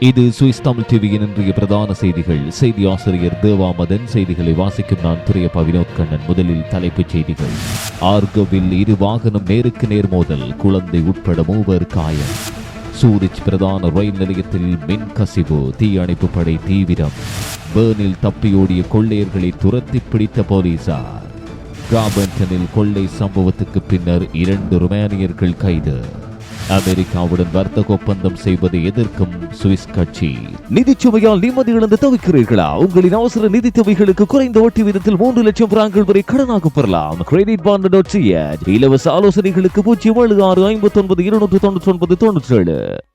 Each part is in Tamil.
இது சுவிஸ் தமிழ் டிவியின் இன்றைய பிரதான செய்திகள். செய்தி ஆசிரியர் தேவாமதன் செய்திகளை வாசிக்கும் நான் துறையப்பா வினோத் கண்ணன். முதலில் தலைப்புச் செய்திகள். ஆர்கோவில் இரு வாகனம் நேருக்கு நேர் மோதல். குழந்தை உட்பட மூவர் காயம். சூரிச் பிரதான ரயில் நிலையத்தில் மின் கசிவு. தீயணைப்பு படை தீவிரம். பேர்னில் தப்பியோடிய கொள்ளையர்களை துரத்தி பிடித்த போலீசார். கிராபன்டனில் கொள்ளை சம்பவத்துக்கு பின்னர் இரண்டு ருமேனியர்கள் கைது. அமெரிக்காவுடன் வர்த்தக ஒப்பந்தம் செய்வதை எதிர்க்கும் சுவிஸ் கட்சி. நிதிச்சுமையால் நிம்மதி இழந்து தவிக்கிறீர்களா? உங்களின் அவசர நிதி தேவைகளுக்கு குறைந்த வட்டி விதத்தில் மூன்று லட்சம் பிராங்கள் வரை கடனாக பெறலாம். கிரெடிட் பாண்ட் டாட் இலவச ஆலோசனைகளுக்கு பூஜ்ஜியம் ஏழு ஆறு ஐம்பத்தி ஒன்பது இருநூற்று தொண்ணூற்றி ஒன்பது தொண்ணூற்றி ஏழு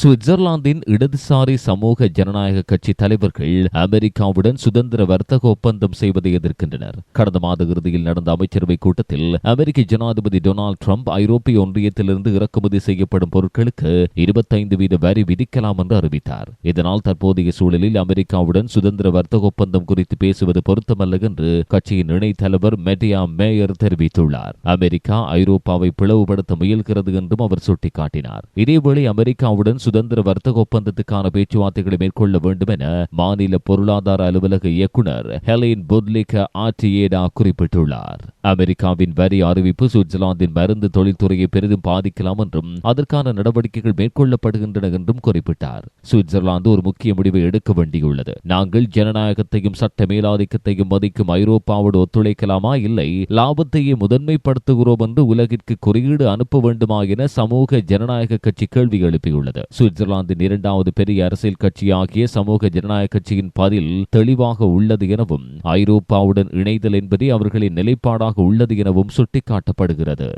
சுவிட்சர்லாந்தின் இடதுசாரி சமூக ஜனநாயக கட்சி தலைவர்கள் அமெரிக்காவுடன் சுதந்திர வர்த்தக ஒப்பந்தம் செய்வதை எதிர்க்கின்றனர். கடந்த மாத இறுதியில் நடந்த அமைச்சரவை கூட்டத்தில் அமெரிக்க ஜனாதிபதி டொனால்டு டிரம்ப் ஐரோப்பிய ஒன்றியத்திலிருந்து இறக்குமதி செய்யப்படும் பொருட்களுக்கு இருபத்தைந்து வீத வரி விதிக்கலாம் என்று அறிவித்தார். இதனால் தற்போதைய சூழலில் அமெரிக்காவுடன் சுதந்திர வர்த்தக ஒப்பந்தம் குறித்து பேசுவது பொருத்தமல்ல என்று கட்சியின் இணைத் தலைவர் மெட்டியா மேயர் தெரிவித்துள்ளார். அமெரிக்கா ஐரோப்பாவை பிளவுபடுத்த முயல்கிறது என்றும் அவர் சுட்டிக்காட்டினார். இதேவேளை அமெரிக்காவுடன் சுதந்திர வர்த்தக ஒப்பந்தத்துக்கான பேச்சுவார்த்தைகளை மேற்கொள்ள வேண்டும் என மாநில பொருளாதார அலுவலக இயக்குனர் ஹெலின் புத்லிக ஆர்டிஏடா குறிப்பிட்டுள்ளார். அமெரிக்காவின் வரி அறிவிப்பு சுவிட்சர்லாந்தின் மருந்து தொழில்துறையை பெரிதும் பாதிக்கலாம் என்றும் அதற்கான நடவடிக்கைகள் மேற்கொள்ளப்படுகின்றன என்றும் குறிப்பிட்டார். சுவிட்சர்லாந்து ஒரு முக்கிய முடிவை எடுக்க வேண்டியுள்ளது. நாங்கள் ஜனநாயகத்தையும் சட்ட மேலாதிக்கத்தையும் மதிக்கும் ஐரோப்பாவோடு ஒத்துழைக்கலாமா? இல்லை. லாபத்தையே முதன்மைப்படுத்துகிறோம் என்று உலகிற்கு குறியீடு அனுப்ப வேண்டுமா என சமூக ஜனநாயக கட்சி கேள்வி எழுப்பியுள்ளது. சுவிட்சர்லாந்தின் இரண்டாவது பெரிய அரசியல் கட்சியாகிய சமூக ஜனநாயக கட்சியின் பதில் தெளிவாக உள்ளது எனவும் ஐரோப்பாவுடன் இணைதல் என்பதே அவர்களின் நிலைப்பாடாக உள்ளது எனவும் சுட்டிக்காட்டப்படுகிறது.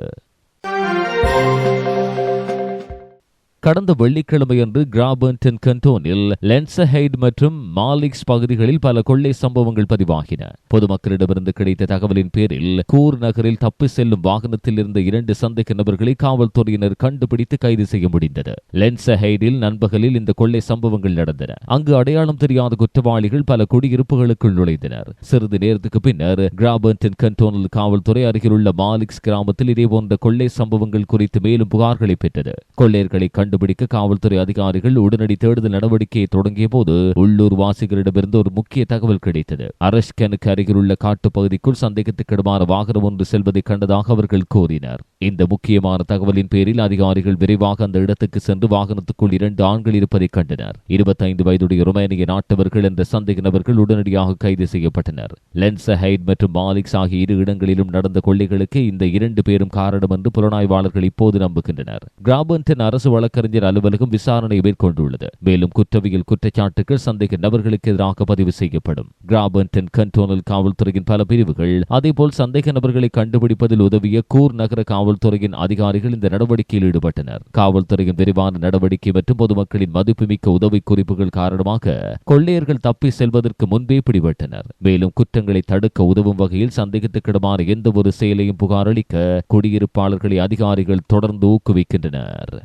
கடந்த வெள்ளிக்கிழமையன்று கிராபர்டன் கண்டோனில் லென்சஹைட் மற்றும் மாலிக்ஸ் பகுதிகளில் பல கொள்ளை சம்பவங்கள் பதிவாகின. பொதுமக்களிடமிருந்து கிடைத்த தகவலின் பேரில் கூர் நகரில் தப்பி செல்லும் வாகனத்தில் இருந்த இரண்டு சந்தேக நபர்களை காவல்துறையினர் கண்டுபிடித்து கைது செய்ய முடிந்தது. லென்சஹைடில் நண்பகலில் இந்த கொள்ளை சம்பவங்கள் நடந்தன. அங்கு அடையாளம் தெரியாத குற்றவாளிகள் பல குடியிருப்புகளுக்குள் நுழைந்தனர். சிறிது நேரத்துக்கு பின்னர் கிராபர்டன் கண்டோனல் காவல்துறை அருகிலுள்ள மாலிக்ஸ் கிராமத்தில் இதேபோன்ற கொள்ளை சம்பவங்கள் குறித்து மேலும் புகார்களை பெற்றது. கொள்ளையர்களை கண்டு கண்டுபிடிக்க காவல்துறை அதிகாரிகள் உடனடி தேடுதல் நடவடிக்கையை தொடங்கிய போது உள்ளூர் வாசிகளிடமிருந்து ஒரு முக்கிய தகவல் கிடைத்தது. அரஷ்கனுக்கு அருகிலுள்ள காட்டுப்பகுதிக்குள் சந்தேகத்துக்கிடமான வாகனம் ஒன்று செல்வதை கண்டதாக அவர்கள் கூறினர். இந்த முக்கியமான தகவலின் பேரில் அதிகாரிகள் விரைவாக அந்த இடத்துக்கு சென்று வாகனத்துக்குள் இரண்டு ஆண்கள் இருப்பதை கண்டனர். இருபத்தைந்து வயதுடைய ருமேனிய நாட்டவர்கள் என்ற சந்தேக நபர்கள் உடனடியாக கைது செய்யப்பட்டனர். லென்சஹைட் மற்றும் மாலிக்ஸ் ஆகிய இரு இடங்களிலும் நடந்த கொள்ளைகளுக்கு இந்த இரண்டு பேரும் காரணம் என்று புலனாய்வாளர்கள் இப்போது நம்புகின்றனர். கிராபன்டன் அரசு வழக்கறிஞர் அலுவலகம் விசாரணை மேற்கொண்டுள்ளது. மேலும் குற்றவியல் குற்றச்சாட்டுகள் சந்தேக நபர்களுக்கு எதிராக பதிவு செய்யப்படும். கிராபன்டன் கண்டோனல் காவல்துறையின் பல பிரிவுகள் அதேபோல் சந்தேக நபர்களை கண்டுபிடிப்பதில் உதவிய கூர் நகர காவல் காவல்துறையின் அதிகாரிகள் இந்த நடவடிக்கையில் ஈடுபட்டனர். காவல்துறையின் விரிவான நடவடிக்கை மற்றும் பொதுமக்களின் மதிப்புமிக்க உதவி குறிப்புகள் காரணமாக கொள்ளையர்கள் தப்பி செல்வதற்கு முன்பே பிடிபட்டனர். மேலும் குற்றங்களை தடுக்க உதவும் வகையில் சந்தேகத்துக்கிடமான எந்த ஒரு செயலையும் புகாரளிக்க குடியிருப்பாளர்களை அதிகாரிகள் தொடர்ந்து ஊக்குவிக்கின்றனர்.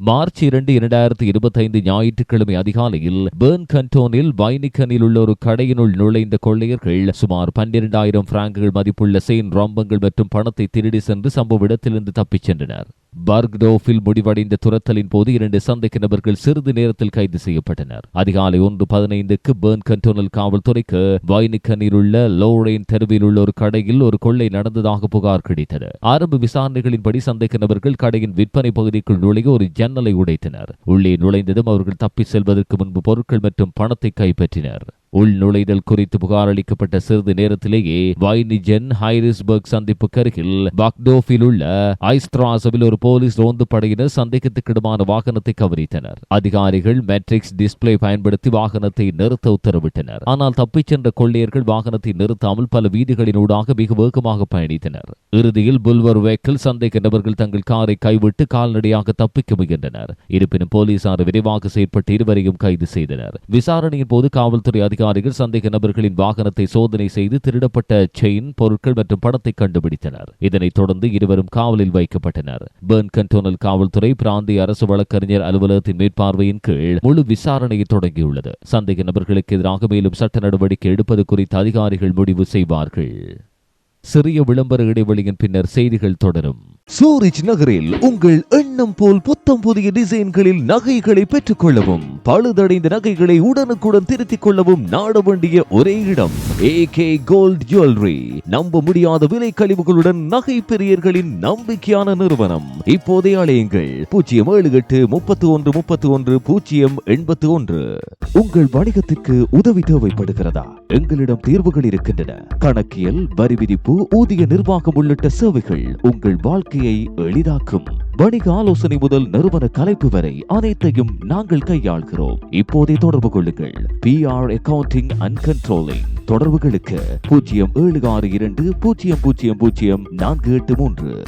மார்ச் இரண்டு இரண்டாயிரத்தி இருபத்தைந்து ஞாயிற்றுக்கிழமை அதிகாலையில் பேர்ன் கண்டோனில் வைனிக்கனில் உள்ள ஒரு கடையினுள் நுழைந்த கொள்ளையர்கள் சுமார் பன்னிரண்டாயிரம் பிராங்குகள் மதிப்புள்ள செயின் ராம்பங்கள் மற்றும் பணத்தை திருடி சென்று சம்பவ இடத்திலிருந்து தப்பிச் சென்றனர். பர்க்டோஃபில் முடிவடைந்த துரத்தலின் போது இரண்டு சந்தேக நபர்கள் சிறிது நேரத்தில் கைது செய்யப்பட்டனர். அதிகாலை ஒன்று பதினைந்துக்கு பேர்ன் கண்டோனல் காவல்துறைக்கு வைனிக்கனில் உள்ள லோரேன் தெருவில் உள்ள ஒரு கடையில் ஒரு கொள்ளை நடந்ததாக புகார் கிடைத்தது. ஆரம்ப விசாரணைகளின்படி சந்தேக நபர்கள் கடையின் விற்பனை பகுதிக்குள் நுழைய ஒரு ஜன்னலை உடைத்தனர். உள்ளே நுழைந்ததும் அவர்கள் தப்பி செல்வதற்கு முன்பு பொருட்கள் மற்றும் பணத்தை கைப்பற்றினர். உள் நுழைதல் குறித்து புகார் அளிக்கப்பட்ட சிறிது நேரத்திலேயே வைனிஜன் ஹைரிஸ்பர்க் சந்திப்புக்கு அருகில் பக்டோஃபில் உள்ள ஐஸ்திராசவில் ஒரு போலீஸ் ரோந்து படையினர் சந்தேகத்துக்கிடமான வாகனத்தை கவனித்தனர். அதிகாரிகள் மேட்ரிக்ஸ் டிஸ்பிளே பயன்படுத்தி வாகனத்தை நிறுத்த உத்தரவிட்டனர். ஆனால் தப்பிச் சென்ற கொள்ளையர்கள் வாகனத்தை நிறுத்தாமல் பல வீதிகளினூடாக மிக வேகமாக பயணித்தனர். இறுதியில் புல்வர் வேக்கில் சந்தேக நபர்கள் தங்கள் காரை கைவிட்டு கால்நடையாக தப்பிக்க முயன்றனர். இருப்பினும் போலீசார் விரைவாக செயற்பட்டு இருவரையும் கைது செய்தனர். விசாரணையின் போது காவல்துறை அதிகாரி அதிகாரிகள் சந்தேக நபர்களின் வாகனத்தை சோதனை செய்து திருடப்பட்ட செயின் பொருட்கள் மற்றும் பணத்தை கண்டுபிடித்தனர். இதனைத் தொடர்ந்து இருவரும் காவலில் வைக்கப்பட்டனர். பேர்ன் கண்டோனல் காவல்துறை பிராந்திய அரசு வழக்கறிஞர் அலுவலகத்தின் மேற்பார்வையின் கீழ் முழு விசாரணையை தொடங்கியுள்ளது. சந்தேக நபர்களுக்கு எதிராக மேலும் சட்ட நடவடிக்கை எடுப்பது குறித்து அதிகாரிகள் முடிவு செய்வார்கள். சிறிய விளம்பர இடைவெளியின் பின்னர் செய்திகள் தொடரும். சூரிச் நகரில் உங்கள் எண்ணம் போல் புத்தம் புதிய டிசைன்களில் நகைகளை பெற்றுக் கொள்ளவும் பழுதடைந்த நகைகளை உடனுக்குடன் திருத்திக் கொள்ளவும் நாட வேண்டிய ஒரே இடம் ஏ கே கோல்ட் ஜுவல்லரி நம்ப முடியாத விலை கழிவுகளுடன் நகை பெரியர்களின் நம்பிக்கையான நிறுவனம். இப்போதே அழையுங்கள் பூஜ்ஜியம் ஏழு எட்டு முப்பத்தி ஒன்று முப்பத்தி ஒன்று பூஜ்ஜியம் எண்பத்தி ஒன்று உங்கள் வணிகத்திற்கு உதவி தேவைப்படுகிறதா? எங்களிடம் தீர்வுகள் இருக்கின்றன. கணக்கியல் வரி விதிப்பு ஊதிய நிர்வாகம் உள்ளிட்ட சேவைகள் உங்கள் வாழ்க்கை வாழ்க்கையை எளிதாக்கும் வணிக ஆலோசனை முதல் நிறுவன கலைப்பு வரை அனைத்தையும் நாங்கள் கையாள்கிறோம். இப்போதே தொடர்பு கொள்ளுங்கள். P R accounting and controlling தொடர்புகளுக்கு பூஜ்ஜியம் ஏழு ஆறு இரண்டு பூஜ்ஜியம் பூஜ்ஜியம் பூஜ்ஜியம் நான்கு எட்டு மூன்று.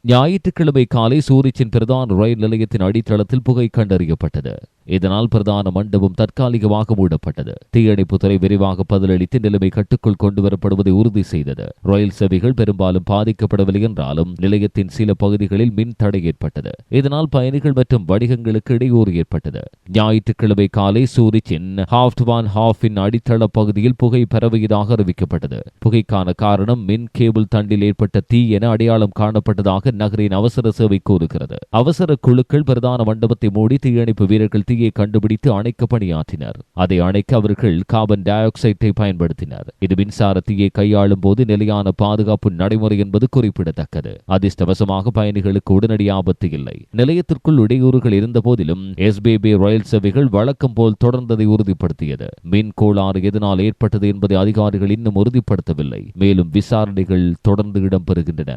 ஞாயிற்றுக்கிழமை காலை சூரிச்சின் பிரதான ரயில் நிலையத்தின் அடித்தளத்தில் புகை கண்டறியப்பட்டது. இதனால் பிரதான மண்டபம் தற்காலிகமாக மூடப்பட்டது. தீயணைப்புத்துறை விரைவாக பதிலளித்து நிலைமை கட்டுக்குள் கொண்டுவரப்படுவதை உறுதி செய்தது. ரயில் சேவைகள் பெரும்பாலும் பாதிக்கப்படவில்லை என்றாலும் நிலையத்தின் சில பகுதிகளில் மின் தடை ஏற்பட்டது. இதனால் பயணிகள் மற்றும் வணிகங்களுக்கு இடையூறு ஏற்பட்டது. ஞாயிற்றுக்கிழமை காலை சூரிச்சின் ஹாஃப்ட் வான் ஹாஃபின் அடித்தள பகுதியில் புகை பரவியதாக அறிவிக்கப்பட்டது. புகைக்கான காரணம் மின் கேபிள் தண்டில் ஏற்பட்ட தீ என அடையாளம் காணப்பட்டதாக நகரின் அவசர சேவை கூறுகிறது. அவசர குழுக்கள் பிரதான மண்டபத்தை மூடி தீயணைப்பு வீரர்கள் தீயை கண்டுபிடித்து அணைக்க பணியாற்றினர். அதை அணைக்க அவர்கள் கார்பன் டை ஆக்சைடை பயன்படுத்தினர். இது மின்சார தீயை கையாளும் போது நிலையான பாதுகாப்பு நடைமுறை என்பது குறிப்பிடத்தக்கது. அதிர்ஷ்டவசமாக பயணிகளுக்கு உடனடி ஆபத்து இல்லை. நிலையத்திற்குள் இடையூறுகள் இருந்த போதிலும் எஸ்பிபி ரயில் சேவைகள் வழக்கம் போல் தொடர்ந்ததை உறுதிப்படுத்தியது. மின் கோளாறு எதனால் ஏற்பட்டது என்பதை அதிகாரிகள் இன்னும் உறுதிப்படுத்தவில்லை. மேலும் விசாரணைகள் தொடர்ந்து இடம்பெறுகின்றன.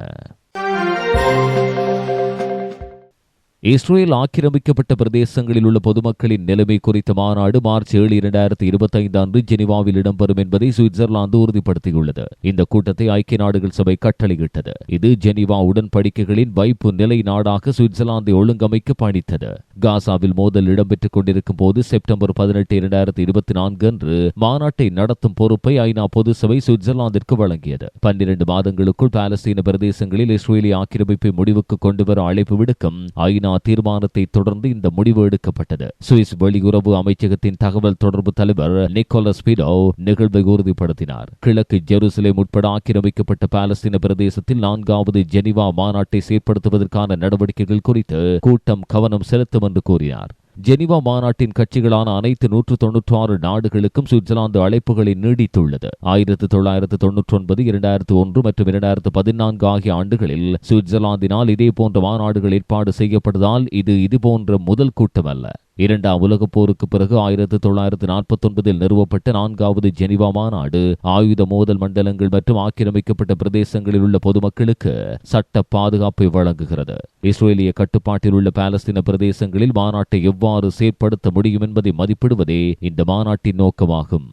இஸ்ரேல் ஆக்கிரமிக்கப்பட்ட பிரதேசங்களில் உள்ள பொதுமக்களின் நிலைமை குறித்த மாநாடு மார்ச் ஏழு இரண்டாயிரத்தி இருபத்தி ஐந்து அன்று ஜெனிவாவில் இடம்பெறும் என்பதை சுவிட்சர்லாந்து உறுதிப்படுத்தியுள்ளது. இந்த கூட்டத்தை ஐக்கிய நாடுகள் சபை கட்டளையிட்டது. இது ஜெனிவா உடன்படிக்கைகளின் வைப்பு நிலை நாடாக சுவிட்சர்லாந்தை ஒழுங்கமைக்க பணித்தது காசாவில் மோதல் இடம்பெற்றுக் கொண்டிருக்கும் போது செப்டம்பர் பதினெட்டு இரண்டாயிரத்தி இருபத்தி நான்கு அன்று மாநாட்டை நடத்தும் பொறுப்பை ஐநா பொது சபை சுவிட்சர்லாந்திற்கு வழங்கியது. பன்னிரண்டு மாதங்களுக்குள் பாலஸ்தீன பிரதேசங்களில் இஸ்ரேலிய ஆக்கிரமிப்பை முடிவுக்கு கொண்டுவர அழைப்பு விடுக்கும் ஐநா தீர்மானத்தை தொடர்ந்து இந்த முடிவு எடுக்கப்பட்டது. சுவிஸ் வெளியுறவு அமைச்சகத்தின் தகவல் தொடர்பு தலைவர் நிக்கோலஸ் பிடோ நிகழ்வை உறுதிப்படுத்தினார். கிழக்கு ஜெருசலேம் உட்பட ஆக்கிரமிக்கப்பட்ட பாலஸ்தீன பிரதேசத்தில் நான்காவது ஜெனிவா மாநாட்டை செயற்படுத்துவதற்கான நடவடிக்கைகள் குறித்து கூட்டம் கவனம் செலுத்தும் என்று கூறினார். ஜெனிவா மாநாட்டின் கட்சிகளான அனைத்து நூற்று தொன்னூற்றி ஆறு நாடுகளுக்கும் சுவிட்சர்லாந்து அழைப்புகளை நீடித்துள்ளது. ஆயிரத்து தொள்ளாயிரத்து தொன்னூற்றி ஒன்பது இரண்டாயிரத்து ஒன்று மற்றும் இரண்டாயிரத்து பதினான்கு ஆகிய ஆண்டுகளில் சுவிட்சர்லாந்தினால் இதே போன்ற மாநாடுகள் ஏற்பாடு செய்யப்பட்டதால் இது இதுபோன்ற முதல் கூட்டமல்ல. இரண்டாம் உலகப் போருக்கு பிறகு ஆயிரத்து தொள்ளாயிரத்து நாற்பத்தொன்பதில் நிறுவப்பட்ட நான்காவது ஜெனிவா மாநாடு ஆயுத மோதல் மண்டலங்கள் மற்றும் ஆக்கிரமிக்கப்பட்ட பிரதேசங்களில் உள்ள பொதுமக்களுக்கு சட்ட பாதுகாப்பை வழங்குகிறது. இஸ்ரேலிய கட்டுப்பாட்டில் உள்ள பாலஸ்தீன பிரதேசங்களில் மாநாட்டை எவ்வாறு செயற்படுத்த முடியும் என்பதை மதிப்பிடுவதே இந்த மாநாட்டின் நோக்கமாகும்.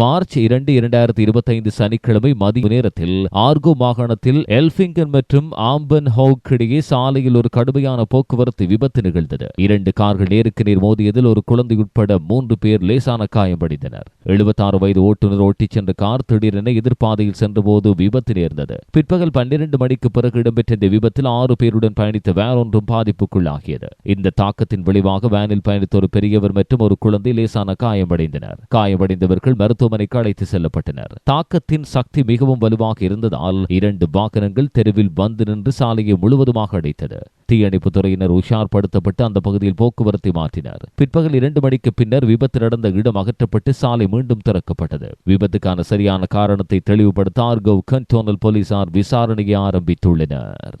மார்ச் இரண்டு இரண்டாயிரத்தி இருபத்தைந்து சனிக்கிழமை மதிய நேரத்தில் ஆர்கோ மாகாணத்தில் எல்பிங்கன் மற்றும் ஆம்பன் ஹவுக் இடையே சாலையில் ஒரு கடுமையான போக்குவரத்து விபத்து நிகழ்ந்தது. இரண்டு கார்கள் நேருக்கு நேர் மோதியதில் ஒரு குழந்தை உட்பட மூன்று பேர் லேசான காயமடைந்தனர் எழுபத்தாறு வயது ஓட்டுநர் ஓட்டிச் சென்ற கார் திடீரென எதிர்பாதையில் சென்றபோது விபத்து நேர்ந்தது. பிற்பகல் பன்னிரண்டு மணிக்கு பிறகு இடம்பெற்ற இந்த விபத்தில் ஆறு பேருடன் பயணித்த வேன் ஒன்றும் பாதிப்புக்குள்ளாகியது. இந்த தாக்கத்தின் விளைவாக வேனில் பயணித்த ஒரு பெரியவர் மற்றும் ஒரு குழந்தை லேசான காயமடைந்தனர் காயமடைந்தவர்கள் மருத்துவ மருத்துவமனைக்கு அழைத்து செல்லப்பட்டனர். தாக்கத்தின் சக்தி மிகவும் வலுவாக இருந்ததால் இரண்டு வாகனங்கள் தெருவில் வந்து நின்று சாலையை முழுவதுமாக அடைத்தது தீயணைப்பு துறையினர் உஷார்படுத்தப்பட்டு அந்த பகுதியில் போக்குவரத்தை மாற்றினர். பிற்பகல் இரண்டு மணிக்கு பின்னர் விபத்து நடந்த இடம் அகற்றப்பட்டு சாலை மீண்டும் திறக்கப்பட்டது. விபத்துக்கான சரியான காரணத்தை தெளிவுபடுத்த ஆர்கவ் கண்டோனல் போலீசார் விசாரணையை ஆரம்பித்துள்ளனர்.